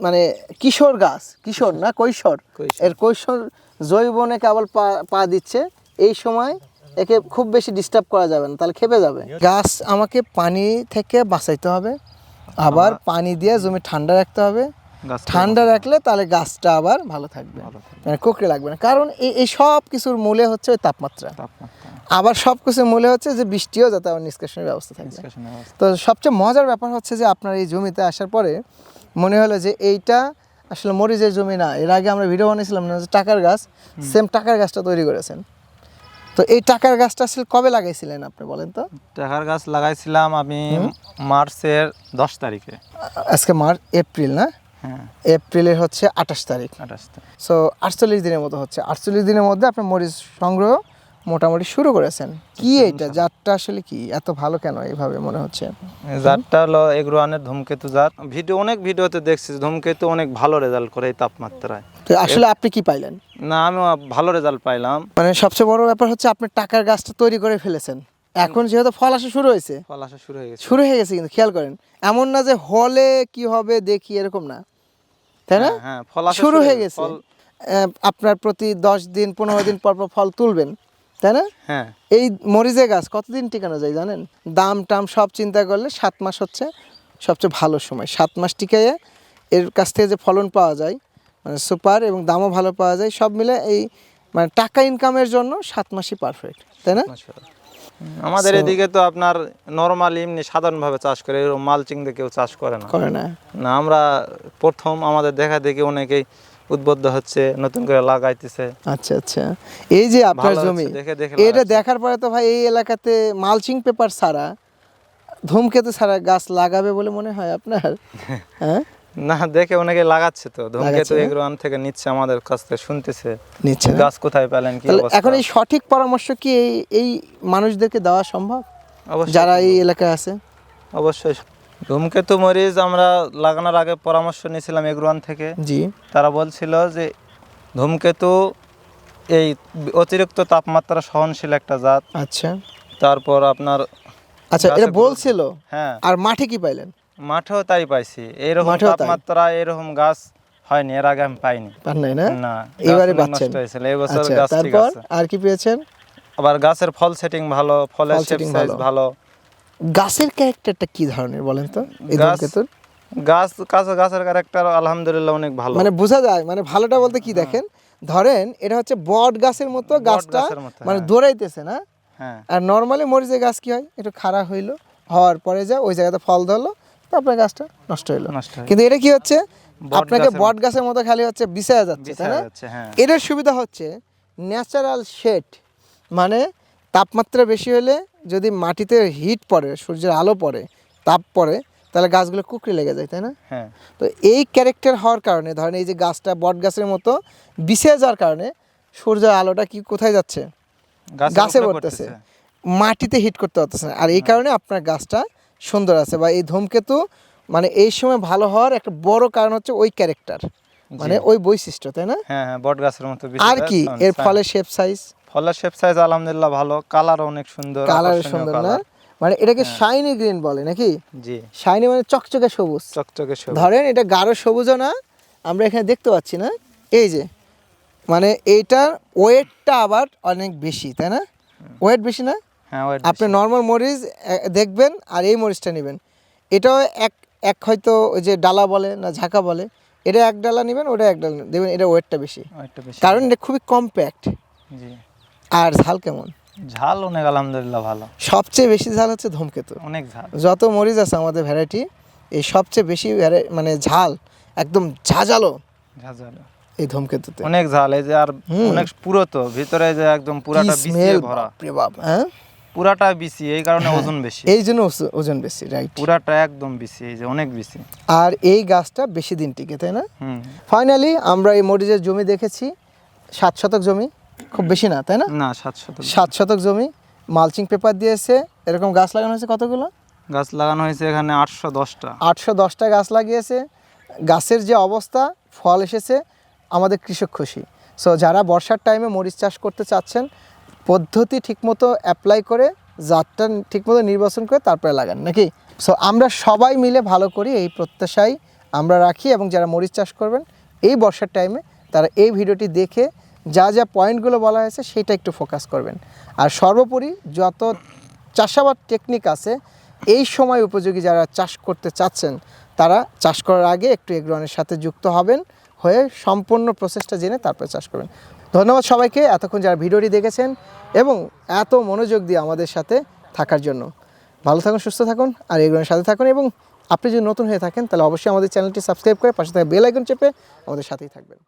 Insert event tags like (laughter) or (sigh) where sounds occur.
মানে কিশোর গাছ কিশোর না কৈশোর। এর কৈশোর জৈবনে কেবল পা পা দিচ্ছে এই সময় একে খুব বেশি ডিস্টার্ব করা যাবে না তাহলে খেপে যাবে। গাছ আমাকে পানি থেকে বাঁচাইতে হবে আবার পানি দিয়ে জমি ঠান্ডা রাখতে হবে। ঠান্ডা রাখলে তাহলে গাছটা আবার ভালো থাকবে। মানে কোকড়ে লাগবে না। কারণ এই এই সব কিছুর মূলে হচ্ছে ওই তাপমাত্রা। আবার সব কিছুর মূলে হচ্ছে যে বৃষ্টিও যাতে আমার নিষ্কাশনের ব্যবস্থা থাকে। তো সবচেয়ে মজার ব্যাপার হচ্ছে যে আপনার এই জমিতে আসার পরে মনে হলো যে এইটা আসলে মরিচের জমি না। এর আগে আমরা ভিডিও বানিয়েছিলাম না যে টাকার গাছ সেম টাকার গাছটা তৈরি করেছেন। তো এই টাকার গাছটা আসলে কবে লাগাইছিলেন আপনি বলেন তো? টাকার গাছ লাগাইছিলাম আমি মার্চের দশ তারিখে। আজকে মার্চ এপ্রিল না? হ্যাঁ। এপ্রিলের হচ্ছে আঠাশ তারিখ। আঠাশ তারিখ। সো আটচল্লিশ দিনের মতো হচ্ছে। আটচল্লিশ দিনের মধ্যে আপনার মরিচ সংগ্রহ মোটামুটি শুরু করেছেন। কি এইটা? জাতটা আসলে কি? এত ভালো কেন এইভাবে মনে হচ্ছে? জাতটা হলো এগ্রোয়ানের ধূমকেতু জাত। ভিডিও অনেক ভিডিওতে দেখছি ধূমকেতু অনেক ভালো রেজাল্ট করে এই তাপমাত্রায়। তো আসলে আপনি কি পাইলেন? না আমি ভালো রেজাল্ট পাইলাম। মানে সবচেয়ে বড় ব্যাপার হচ্ছে আপনি টাকার গাছটা তৈরি করে ফেলেছেন। এখন যেহেতু ফল আসা শুরু হয়েছে। ফল আসা শুরু হয়ে গেছে। শুরু হয়ে গেছে কিন্তু খেয়াল করেন। এমন না যে হলে কি হবে দেখি এরকম না। তাই না? হ্যাঁ, হ্যাঁ ফল আসা শুরু হয়ে গেছে। আপনার প্রতি দশ দিন পনেরো দিন পর পর ফল তুলবেন। তাই না? হ্যাঁ। এই মরিচের গাছ কতদিন টিকানো যায় জানেন? দাম টাম সব চিন্তা করলে সাত মাস হচ্ছে সবচেয়ে ভালো সময়। সাত মাস টিকাইয়ে এর কাছ থেকে যে ফলন পাওয়া যায় মানে সুপার এবং দামও ভালো পাওয়া যায় সব মিলে এই মানে টাকা ইনকামের জন্য সাত মাসই পারফেক্ট তাই না? আমাদের এদিকে তো আপনার নর্মাল এমনি সাধারণভাবে চাষ করে এরকম মালচিং দিয়ে কেউ চাষ করে না। করে না। না আমরা প্রথম আমাদের দেখা দেখি অনেকেই উদ্বুদ্ধ হচ্ছে নতুন করে লাগাইতেছে। আচ্ছা আচ্ছা। এই যে আপনার জমি এটা দেখার পরে তো ভাই এই এলাকাতে মালচিং পেপার ছাড়া ধূমকেতু ছাড়া গাছ লাগাবে বলে মনে হয় আপনার? (laughs) হ্যাঁ? না দেখে অনেকে লাগাচ্ছে তো। ধূমকেতু? এগ্রোয়ান থেকে নিচ্ছে আমাদের কাছ থেকে শুনতেছে। নিচ্ছে গাছ কোথায় পেলেন কি এখন এই সঠিক পরামর্শ কি এই এই মানুষদেরকে দেওয়া সম্ভব? যারা এই এলাকায় আছে? অবশ্যই ধূমকেতু মরিচ আমরা লাগানোর আগে পরামর্শ নিয়েছিলাম এগ্রোয়ান থেকে। জি। তারা বলছিল যে ধূমকেতু এই অতিরিক্ত তাপমাত্রা সহনশীল একটা জাত। আচ্ছা। তারপর আপনার আচ্ছা এটা বলছিল? হ্যাঁ। আর মাঠে কি পাইলেন? মাঠেও তাই পাইছি। এইরকম তাপমাত্রা এরকম গাছ হয়নি এর আগে আমি পাইনি। পান নাই না? না এবারে পাচ্ছেন। হয়েছিল এই বছর গাছ ঠিক তারপর আছে আর কি পেয়েছেন? আবার গাছের ফল সেটিং ভালো ফলের ফল শেপ সাইজ ভালো। গাছের ক্যারেক্টারটা কি ধরনের বলেন তো? এই গাছ ধূমকেতুর গাছ কাছে গাছের ক্যারেক্টার আলহামদুলিল্লাহ অনেক ভালো। মানে বোঝা যায় মানে ভালোটা বলতে কি দেখেন ধরেন এটা হচ্ছে বট গাছের মতো গাছটা মানে হ্যাঁ। দৌড়াইতেছে না? হ্যাঁ। আর নর্মালি মরিচের গাছ কি হয়? একটু খারাপ হইল হওয়ার পরে যা ওই জায়গাতে ফল ধরলো তারপরে গাছটা নষ্ট হইল। কিন্তু এটা কি হচ্ছে? আপনাকে বট গাছের মতো খালি হচ্ছে বিছায়া যাচ্ছে তাই না? হ্যাঁ। এটার সুবিধা হচ্ছে ন্যাচারাল শেড মানে তাপমাত্রা বেশি হলে যদি মাটিতে হিট পড়ে সূর্যের আলো পড়ে তাপ পড়ে তাহলে গাছগুলো কুকড়ে লেগে যায় তাই না? হ্যাঁ। তো এই ক্যারেক্টার হওয়ার কারণে ধরেন এই যে গাছটা বট গাছের মতো বিছিয়ে যাওয়ার কারণে সূর্যের আলোটা কি কোথায় যাচ্ছে? গাছে পড়তেছে। মাটিতে হিট করতে পারতেছে না। আর এই কারণে আপনার গাছটা সুন্দর আছে বা এই ধূমকেতু মানে এই সময় ভালো হওয়ার একটা বড় কারণ হচ্ছে ওই ক্যারেক্টার মানে ওই বৈশিষ্ট্য তাই না? হ্যাঁ হ্যাঁ বট গাছের মতো আর কি এর ফলে শেপ সাইজ ফলের শেপ সাইজ আলহামদুলিল্লাহ ভালো কালার অনেক সুন্দর কালার সুন্দর না? মানে এটাকে হ্যাঁ। শাইনি গ্রিন বলে নাকি? জি। শাইনি মানে চকচকে সবুজ। চকচকে সবুজ। ধরেন এটা গাঢ় সবুজও না আমরা এখানে দেখতে পাচ্ছি না। এই যে মানে এইটার ওয়েটটা আবার অনেক বেশি তাই না? ওয়েট বেশি না? হ্যাঁ ওই আপনি নর্মাল মরিচ দেখবেন আর এই মরিচটা নেবেন। এটাও এক এক হয়তো ওই যে ডালা বলে না ঝাঁকা বলে এটা এক ডালা নেবেন ওটা এক ডালা। দেখবেন এটা ওয়েটটা বেশি। কারণ এটা খুবই কম্প্যাক্ট জি। আর ঝাল কেমন? ঝাল অনেক আলহামদুলিল্লাহ ভালো। সবচেয়ে বেশি ঝাল হচ্ছে ধূমকেতু। অনেক ঝাল। যত মরিচ আছে আমাদের ভ্যারাইটি এই সবচেয়ে বেশি মানে ঝাল একদম ঝাঁঝালো। ঝাঁঝাল। এই ধূমকেতুতে। অনেক ঝাল এই যে আর অনেক পুরো তো ভিতরে যে একদম পুরাটা বিছিয়ে ভরা। বাপ হ্যাঁ? পুরাটা বিসি এই কারণে (laughs) ওজন বেশি। এই জন্য ওজন বেশি রাইট পুরাটা একদম বিসি এই যে অনেক বিসি আর এই গাছটা বেশি দিন টিকে তাই না? ফাইনালি আমরা এই মরিচের জমি দেখেছি সাত শতক জমি। খুব বেশি না তাই না? না সাত শতক। সাত শতক জমি মালচিং পেপার দিয়েছে এরকম গাছ লাগানো হয়েছে কতগুলো? গাছ লাগানো হয়েছে এখানে আটশো দশটা। আটশো দশটা গাছ লাগিয়েছে। গাছের যে অবস্থা ফল এসেছে আমাদের কৃষক খুশি। সো যারা বর্ষার টাইমে মরিচ চাষ করতে চাচ্ছেন পদ্ধতি ঠিকমতো অ্যাপ্লাই করে জাতটা ঠিকমতো নির্বাচন করে তারপরে লাগান নাকি? সো আমরা সবাই মিলে ভালো করি এই প্রত্যাশায় আমরা রাখি এবং যারা মরিচ চাষ করবেন এই বর্ষার টাইমে তারা এই ভিডিওটি দেখে যা যা পয়েন্টগুলো বলা হয়েছে সেটা একটু ফোকাস করবেন। আর সর্বোপরি যত চাষাবাদ টেকনিক আছে, এই সময় উপযোগী যারা চাষ করতে চাচ্ছেন, তারা চাষ করার আগে একটু এগ্রনের সাথে যুক্ত হবেন, হয়ে সম্পূর্ণ প্রসেসটা জেনে তারপরে চাষ করবেন। ধন্যবাদ সবাইকে এতক্ষণ যারা ভিডিওটি দেখেছেন এবং এত মনোযোগ দিয়ে আমাদের সাথে থাকার জন্য। ভালো থাকুন, সুস্থ থাকুন, আর এগ্রনের সাথে থাকুন এবং আপনি যদি নতুন হয়ে থাকেন, তাহলে অবশ্যই আমাদের চ্যানেলটি সাবস্ক্রাইব করে পাশে থাকা বেল আইকন চেপে আমাদের সাথেই থাকবেন।